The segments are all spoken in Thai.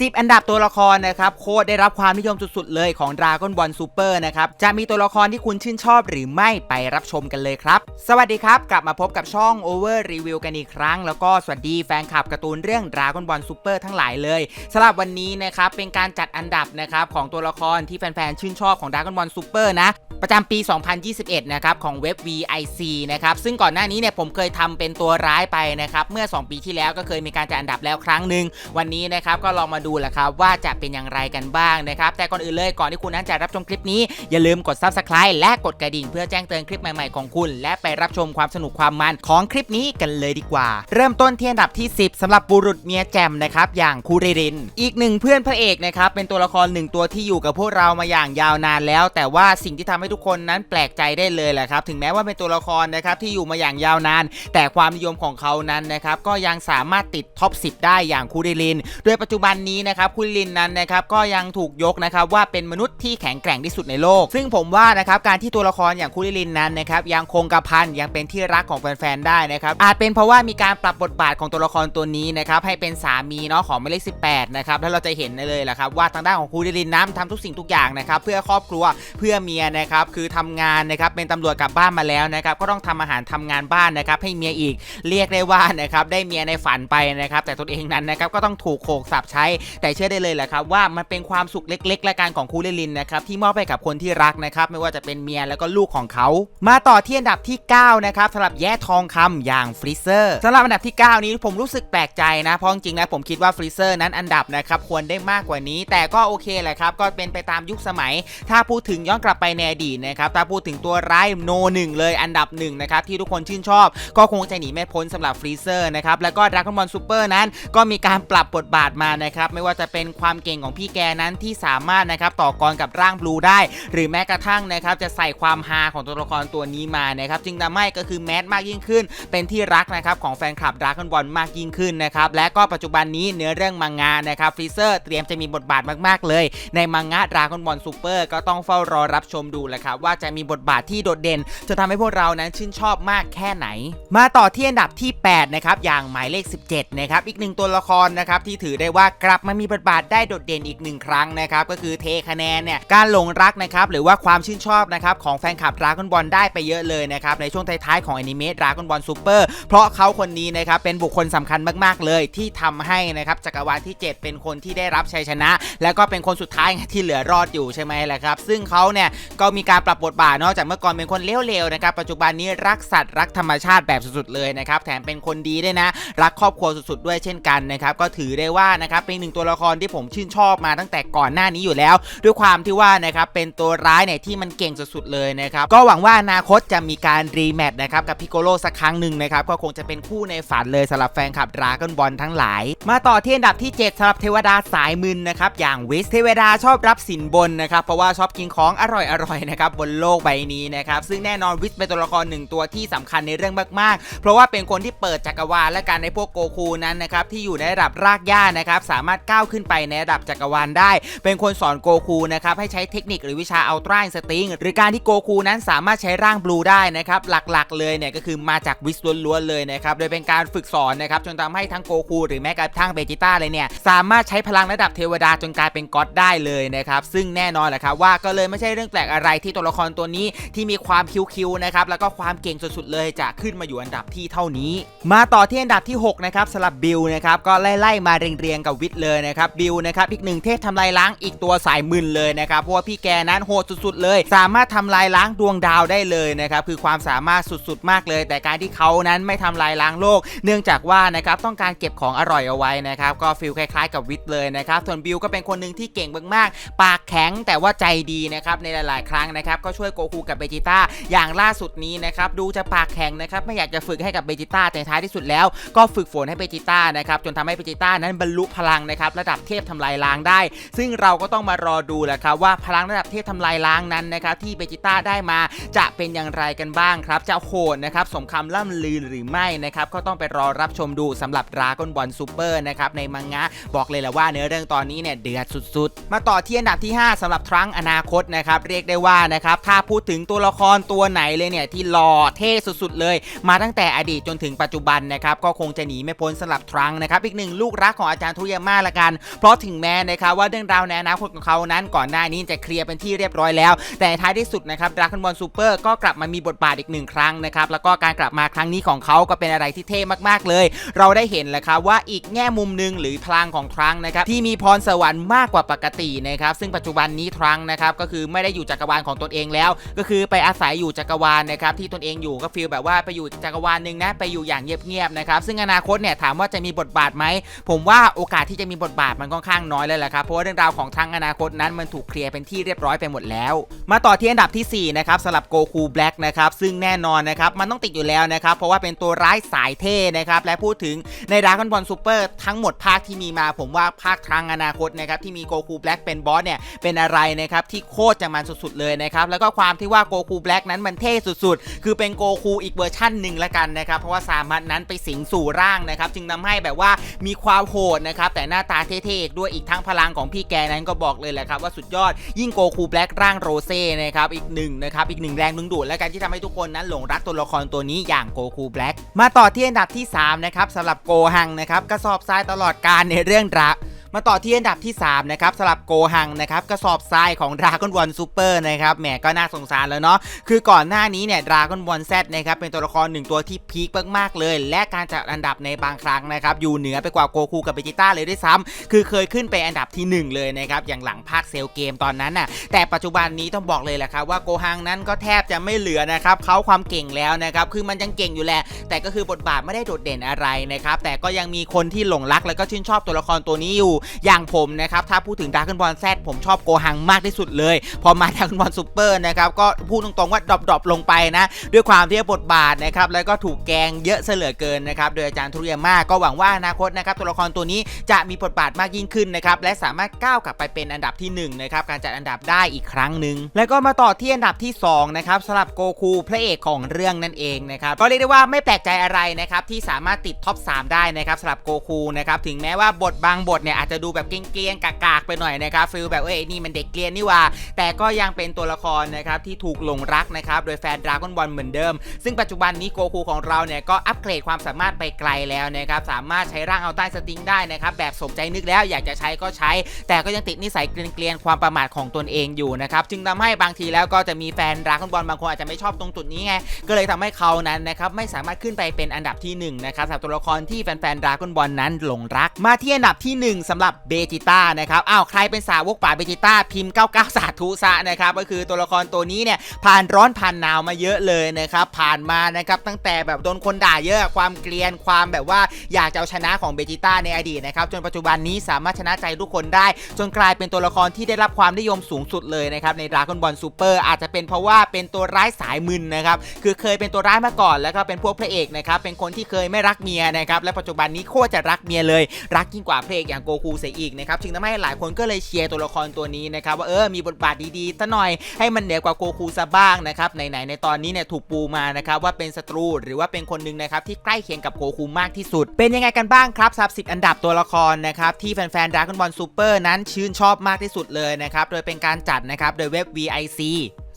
10 อันดับตัวละครนะครับโคตรได้รับความนิยมสุดๆเลยของ Dragon Ball Super นะครับจะมีตัวละครที่คุณชื่นชอบหรือไม่ไปรับชมกันเลยครับ สวัสดีครับกลับมาพบกับช่อง Over Review กันอีกครั้ง แล้วก็สวัสดีแฟนคลับการ์ตูนเรื่อง Dragon Ball Super ทั้งหลายเลยสำหรับวันนี้นะครับเป็นการจัดอันดับนะครับของตัวละครที่แฟนๆชื่นชอบของ Dragon Ball Super นะประจำปี 2021 นะครับของเว็บ VIC นะครับซึ่งก่อนหน้านี้เนี่ยผมเคยทำเป็นตัวร้ายไปนะครับเมื่อ 2 ปีที่แล้วก็เคยมีการจัดอันดับแล้วครั้งหนึ่งวันนี้นะครับก็ลองมาดูแหละครับว่าจะเป็นอย่างไรกันบ้างนะครับ แต่ก่อนอื่นเลยก่อนที่คุณนั้นจะรับชมคลิปนี้ อย่าลืมกด Subscribe และกดกระดิ่ง เพื่อแจ้งเตือนคลิปใหม่ๆของคุณ และไปรับชมความสนุกความมันของคลิปนี้กันเลยดีกว่า เริ่มต้นที่อันดับที่ 10สำหรับบุรุษเมียแจมนะครับอย่างคูเรริน อีกหนึ่งเพื่อนพระเอกนะครับเป็นตัวละครหนึ่งตัวที่อยู่กับพวกเรามาอย่างยาวนานแล้ว แต่ว่าสิ่งที่ทำให้ทุกคนนั้นแปลกใจได้เลยแหละครับถึงแม้ว่าเป็นตัวละครนะครับที่อยู่มาอย่างยาวนาน แต่ความนิยมของเขานั้นนะครับก็ยังสามารถติดท็อป 10 ได้อย่างคูเรลิน โดยปัจจุบันนี้นะครับคูเรลินนั้นนะครับก็ยังถูกยกนะครับว่าเป็นมนุษย์ที่แข็งแกร่งที่สุดในโลก ซึ่งผมว่านะครับการที่ตัวละครอย่างคูเรลินนั้นนะครับยังคงกระพันยังเป็นที่รักของแฟนๆได้นะครับอาจเป็นเพราะว่ามีการปรับบทบาทของตัวละครตัวนี้นะครับให้เป็นสามีเนาะของหมายเลข18นะครับแล้วเราจะเห็นเลยแหละครับว่าทางด้านของคูเรลินนั้นทำทุกสิ่งทุกอย่างนะครับเพื่อครอบครัวเพื่อเมียนะครับคือทำงานนะครับเป็นตำรวจกลับบ้านมาแล้วนะครับก็ต้องทำอาหารทำงานบ้านนะครับให้เมียอีกเรียกได้ว่านะครับได้เมียในฝันไปนะครับแต่ตัวเองนั้นนะครับก็ต้องถูกโขกสับใช้แต่เชื่อได้เลยแหละครับว่ามันเป็นความสุขเล็กๆและการของคูเรลินนะครับที่มอบให้กับคนที่รักนะครับไม่ว่าจะเป็นเมียแล้วก็ลูกของเขา มาต่อที่อันดับที่ 9 นะครับสำหรับแย่ทองคำอย่างฟรีเซอร์สำหรับอันดับที่ 9 นี้ผมรู้สึกแปลกใจนะเพราะจริงๆแล้วผมคิดว่าฟรีเซอร์นั้นอันดับนะครับควรได้มากกว่านี้ แต่ก็โอเคแหละครับก็เป็นไปตามยุคสมัย ถ้าพูดถึงย้อนกลับไปในอดีตนะครับถ้าพูดถึงตัวร้ายโนหนึ่งเลยอันดับหนึ่งนะครับที่ทุกคนชื่นชอบ ก็คงจะหนีไม่พ้นสำหรับฟรีเซอร์นะครับแล้วก็ดราก้อนบอลซูเปอร์นั้นก็มีการปรับบทบาทมานะครับไม่ว่าจะเป็นความเก่งของพี่แกนั้นที่สามารถนะครับต่อกรกับร่างบลูได้ หรือแม้กระทั่งนะครับจะใส่ความฮาของตัวละครตัวนี้มานะครับจึงทำให้ก็คือแมสมากยิ่งขึ้น เป็นที่รักนะครับของแฟนคลับดราก้อนบอลมากยิ่งขึ้นนะครับและก็ปัจจุบันนี้เนื้อเรื่องมังงะนะครับฟรีเซอร์เตรียมจะมีบทบาทมากๆ เลย ในมังงะดราก้อนบอลซูเปอร์ก็ต้องเฝ้ารอรับชมดูแหละครับว่าจะมีบทบาทที่โดดเด่นจะทำให้พวกเรานั้นชื่นชอบมากแค่ไหน มาต่อที่อันดับที่8นะครับอย่างหมายเลข 17นะครับอีกหนึ่งตัวละครนะครับที่ถือได้ว่ากลับมามีบทบาทได้โดดเด่นอีกหนึ่งครั้งนะครับก็คือเทคะแนนเนี่ยการหลงรักนะครับหรือว่าความชื่นชอบนะครับของแฟนคลับดราก้อนบอลได้ไปเยอะเลยนะครับในช่วงท้ายๆของอนิเมะดราก้อนบอลซูเปอร์เพราะเขาคนนี้นะครับเป็นบุคคลสำคัญมากๆเลยที่ทำให้นะครับจักรวาลที่ 7 เป็นคนที่ได้รับชัยชนะ แล้วก็เป็นคนสุดท้ายที่เหลือรอดอยู่ใช่ไหมล่ะครับซึ่งเขาเนี่ยก็มีการปรับบทบาทนอกจากเมื่อก่อนเป็นคนเลวๆนะครับปัจจุบันนี้รักสัตว์รักธรรมชาติแบบสุดๆเลยนะครับแถมเป็นคนดีด้วยนะ รักครอบครัวสุดๆด้วยเช่นกันนะครับก็ถือได้ว่านะครับเป็นหนึ่งตัวละครที่ผมชื่นชอบมาตั้งแต่ก่อนหน้านี้อยู่แล้ว ด้วยความที่ว่านะครับเป็นตัวร้ายเนี่ยที่มันเก่งสุดๆเลยนะครับก็หวังว่าอนาคตจะมีการรีแมตช์นะครับกับพิโกโลสักครั้งหนึ่งนะครับก็คงจะเป็นคู่ในฝันเลยสำหรับแฟนคลับดราก้อนบอลทั้งหลาย มาต่อที่อันดับที่ 7สำหรับเทวดาสายมึนนะครับอย่างวิสเทวดาชอบรับสินบนนะครับเพราะว่าชอบกินของอร่อยๆนะครับบนโลกใบนี้นะครับซึ่งแน่นอนวิสเป็นตัวละครหนึ่งตัวที่สำคัญในเรื่องมากๆ เพราะว่าเป็นคนที่เปิดจักรวาลและการในพวกโกคูนั้นนะครับที่อยู่ในระดับรากหญ้านะครับสามารถก้าวขึ้นไปในระดับจักรวาลได้ เป็นคนสอนโกคูนะครับให้ใช้เทคนิคหรือวิชาอัลตร้าสติงหรือการที่โกคูนั้นสามารถใช้ร่างบลูได้นะครับหลักๆ เลยเนี่ยก็คือมาจากวิสล้วนๆเลยนะครับโดยเป็นการฝึกสอนนะครับจนทำให้ทั้งโกคูหรือแม้กระทั่งเบจิต้าเลยเนี่ยสามารถใช้พลังระดับเทวดาจนกลายเป็นก็อดได้เลยนะครับซึ่งแน่นอนแหละครับว่าก็เลยไม่ใช่เรื่องแปลกอะไรที่ตัวละครตัวนี้ที่มีความคิ้วๆนะครับแล้วก็ความเก่งสุดๆเลยจะขึ้นมาอยู่อันดับที่เท่านี้ มาต่อที่อันดับที่6นะครับสำหรับบิลนะครับก็ไล่ๆมาเรียงๆกับวิทย์เลยเลยนะครับบิลนะครับอีกหนึ่งเทพทำลายล้างอีกตัวสายมึนเลยนะครับเพราะว่าพี่แกนั้นโหดสุดๆเลย สามารถทำลายล้างดวงดาวได้เลยนะครับคือความสามารถสุดๆมากเลย แต่การที่เขานั้นไม่ทำลายล้างโลก เนื่องจากว่านะครับต้องการเก็บของอร่อยเอาไว้นะครับก็ฟีลคล้ายๆ กับวิทเลยนะครับส่วนบิลก็เป็นคนหนึ่งที่เก่งมากๆ ปากแข็งแต่ว่าใจดีนะครับในหลายๆ ครั้งนะครับก็ช่วยโกคูกับเบจิต้าอย่างล่าสุดนี้นะครับดูจะปากแข็งนะครับไม่อยากจะฝึกให้กับเบจิต้าแต่ท้ายที่สุดแล้ว ก็ฝึกฝนให้เบจิต้านะครับจนทำให้เบจิต้านั้นบรรลุพลังนะครับระดับเทพทำลายล้างได้ ซึ่งเราก็ต้องมารอดูแหละครับว่าพลังระดับเทพทำลายล้างนั้นนะครับที่เบจิต้าได้มาจะเป็นอย่างไรกันบ้างครับ จะโหดนะครับสมคำล่ำลือหรือไม่นะครับก็ต้องไปรอรับชมดูสำหรับดราก้อนบอลซูเปอร์นะครับในมังงะบอกเลยแหละว่าเนื้อเรื่องตอนนี้เนี่ยเดือดสุดๆ มาต่อที่อันดับที่ 5สำหรับทรังอนาคตนะครับเรียกได้ว่านะครับถ้าพูดถึงตัวละครตัวไหนเลยเนี่ยที่หล่อเท่สุดๆ เลย มาตั้งแต่อดีตจนถึงปัจจุบันนะครับก็คงจะหนีไม่พ้นสำหรับทรังนะครับอีกหนึ่งลูกรักของอาจารย์ทุยาม่าละกัน เพราะถึงแม้นะครับว่าเรื่องราวในอนาคตของเขานั้นก่อนหน้านี้จะเคลียร์เป็นที่เรียบร้อยแล้ว แต่ท้ายที่สุดนะครับดราก้อนบอลซูเปอร์ก็กลับมามีบทบาทอีกหนึ่งครั้งนะครับแล้วก็การกลับมาครั้งนี้ของเขาก็เป็นอะไรที่เท่มากๆเลย เราได้เห็นแหละครับว่าอีกแง่มุมหนึ่งหรือพลังของทรังนะครับที่มีพรสวรรค์มากกว่าปกตินะครับซึ่งปัจจุบันนี้ทรังนะครับก็คือไม่ได้อยู่จักรวาลของตนเองแล้ว ก็คือไปอาศัยอยู่จักรวาลนะครับที่ตนเองอยู่ก็ฟีลแบบว่าไปอยู่จักรวาลหนึ่งนะไปอยู่อย่างเงียบๆนะครับซึ่งอนาคตเนี่ยถามว่าจะมีบทบาทไหมผมว่าโอกาสที่จะมีบทบาทมันค่อนข้างน้อยเลยแหละครับเพราะว่าเรื่องราวของทางอนาคตนั้นมันถูกเคลียร์เป็นที่เรียบร้อยไปหมดแล้ว มาต่อที่อันดับทีสี่4นะครับสำหรับโกคูแบล็กนะครับซึ่งแน่นอนนะครับมันต้องติดอยู่แล้วนะครับเพราะว่าเป็นตัวร้ายสายเท่นะครับและพูดถึงในดราก้อนบอลซูเปอร์ทั้งหมดภาคที่มีมาผมว่าภาคทางอนาคตนะครับที่มีโกคูแบล็กเป็นบอสเนี่ยเป็นอะไรนะครับที่โคตรจะมันสุดๆเลยนะครับแล้วก็ความที่ว่าโกคูแบล็กนั้นมันเท่สุดๆ คือเป็นโกคูอีกเวอร์ชั่นหนึ่งละกันนะครับเพราะว่าสามารถนั้นไปสิงสู่ร่างนะครับจึงทำให้แบบว่ามีความโหดนะครับแต่หน้าตาเท่ๆอีกด้วยอีกทั้งพลังของพี่แกนั้นก็บอกเลยแหละครับว่าสุดยอดยิ่งโกคูแบล็กร่างโรเซ่นะครับอีกหนึ่งนะครับอีกหนึ่งแรงดึงดูดและกันที่ทำให้ทุกคนนั้นหลงรักตัวละครตัวนี้อย่างโกคูแบล็กมาต่อที่อันดับที่สามนะครับสำหรับโกฮังนะครับกระสอบทรายตลอดการในเรื่องรัก มาต่อที่อันดับที่ 3 นะครับสำหรับโกหังนะครับกระสอบทรายของดราก้อนบอลซูเปอร์นะครับแหมก็น่าสงสารแล้วเนาะคือก่อนหน้านี้เนี่ยดราก้อนบอลแซดนะครับเป็นตัวละครหนึ่งตัวที่พีคมากๆเลย และการจัดอันดับในบางครั้งนะครับอยู่เหนือไปกว่าโกคูกับเบจิต้าเลยด้วยซ้ำคือเคยขึ้นไปอันดับทีหนึ่1 เลยนะครับอย่างหลังภาคเซลเกมตอนนั้นน่ะแต่ปัจจุบันนี้ต้องบอกเลยแหละครับว่าโกหังนั้นก็แทบจะไม่เหลือนะครับเขาความเก่งแล้วนะครับคือมันยังเก่งอยู่แหละแต่ก็คือบทบาทไม่ได้โดดเด่นอะไรนะครับแต่ก็ยังมีคนที่หลงรักแล้วก็ชื่นชอบตัวละครตัวนี้อยู่อย่างผมนะครับถ้าพูดถึงด r ก g นบอลแซดผมชอบโกหังมากที่สุดเลย พอมาด r ก g นบอลซูเปอร์นะครับก็พูดตรงๆว่าดรอปดรอปลงไปนะ ด้วยความที่บทบาทนะครับแล้วก็ถูกแกงเยอะเสลือเกินนะครับโดยอาจารย์ทุเรียมากก็หวังว่าอนาคตนะครับตัวละครตัวนี้จะมีบทบาทมากยิ่งขึ้นนะครับและสามารถก้าวกลับไปเป็นอันดับที่1นงนะครับการจัดอันดับได้อีกครั้งหนึ่งแล้วก็มาต่อที่อันดับที่2นะครับสำหรับโกคูพระเอกของเรื่องนั่นเองนะครับก็เรียกได้ว่าไม่แปลกใจอะไรนะครับที่สามารถติดท็อป3ได้นะครับสำหรับโกคูนะครับถึงแม้ว่าบทบางบทเนี่ยอาจจะดูแบบเกรียนๆกากๆไปหน่อยนะครับฟิลแบบเอ้ยนี่มันเด็กเกรียนนี่ว่า แต่ก็ยังเป็นตัวละครนะครับที่ถูกหลงรักนะครับโดยแฟนดราก้อนบอลเหมือนเดิม ซึ่งปัจจุบันนี้โกคูของเราเนี่ยก็อัปเกรดความสามารถไปไกลแล้วนะครับสามารถใช้ร่างเอาใต้สติงได้นะครับแบบสมใจนึกแล้วอยากจะใช้ก็ใช้ แต่ก็ยังติดนิสัยเกลียนๆความประมาทของตนเองอยู่นะครับจึงทำให้บางทีแล้วก็จะมีแฟนดราก้อนบอลบางคนอาจจะไม่ชอบตรงจุดนี้ไงก็เลยทำให้เขานั้นนะครับไม่สามารถขึ้นไปเป็นอันดับที่หนึ่งนะครับสำหรับตัวละครที่แฟนๆดราก้อนบอลนั้นหลงรัก มาที่อันดับที่หนึ่งสำหรับเบจิต้านะครับอ้าวใครเป็นสาวกป่าเบจิต้าพิมพ์ 99 สาธุซะนะครับก็คือตัวละครตัวนี้เนี่ยผ่านร้อนผ่านหนาวมาเยอะเลยนะครับผ่านมานะครับตั้งแต่แบบโดนคนด่าเยอะความเกลียนความแบบว่าอยากจะเอาชนะของเบจิต้าในอดีตนะครับจนปัจจุบันนี้สามารถชนะใจทุกคนได้ จนกลายเป็นตัวละครที่ได้รับความนิยมสูงสุดเลยนะครับในดราก้อนบอลซูเปอร์อาจจะเป็นเพราะว่าเป็นตัวร้ายสายมึนนะครับคือเคยเป็นตัวร้ายมาก่อนแล้วก็เป็นพวกพระเอกนะครับเป็นคนที่เคยไม่รักเมียนะครับและปัจจุบันนี้โคตรจะรักเมียเลย รักยิ่งกว่าพระเอกอย่างโกคูเสียอีกนะครับจึงทำให้หลายคนก็เลยเชียร์ตัวละครตัวนี้นะครับว่าเออมีบทบาทดีๆซะหน่อยให้มันเหนือกว่าโกคูซะบ้างนะครับไหนๆในตอนนี้เนี่ยถูกปูมานะครับว่าเป็นศัตรูหรือว่าเป็นคนหนึ่งนะครับที่ใกล้เคียงกับโกคูมากที่สุด เป็นยังไงกันบ้างครับสับสิบอันดับตัวละครนะครับที่แฟนๆดราก้อนบอลซูเปอร์นั้นชื่นชอบมากที่สุดเลยนะครับโดยเป็นการจัดนะครับโดยเว็บ VIC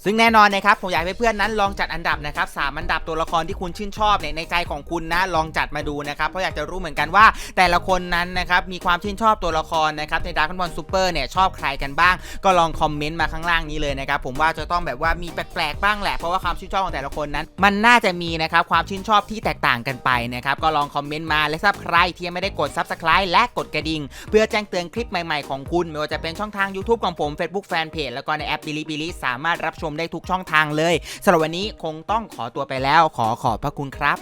ซึ่งแน่นอนนะครับผมอยากให้เพื่อนๆนั้นลองจัดอันดับนะครับสามอันดับตัวละครที่คุณชื่นชอบเนี่ยในใจของคุณนะลองจัดมาดูนะครับเพราะอยากจะรู้เหมือนกันว่า แต่ละคนนั้นนะครับมีความชื่นชอบตัวละครนะครับในดาร์คบอลซูเปอร์เนี่ยชอบใครกันบ้าง ก็ลองคอมเมนต์มาข้างล่างนี้เลยนะครับผมว่าจะต้องแบบว่ามีแปลกๆบ้างแหละเพราะว่าความชื่นชอบของแต่ละคนนั้น มันน่าจะมีนะครับความชื่นชอบที่แตกต่างกันไปนะครับก็ลองคอมเมนต์มาและทราใครที่ยังไม่ได้กด Subscribe และกดกระดิ่งเพื่อแจ้งเตือนคลิปใหม่ๆของคุณไม่ว่าจะเป็นช่องทาง YouTube ของผม Facebook Fanpage แล้วก็ในแอป Bilibili สามารถรับชมได้ทุกช่องทางเลยสำหรับวันนี้คงต้องขอตัวไปแล้ว ขอขอบพระคุณครับ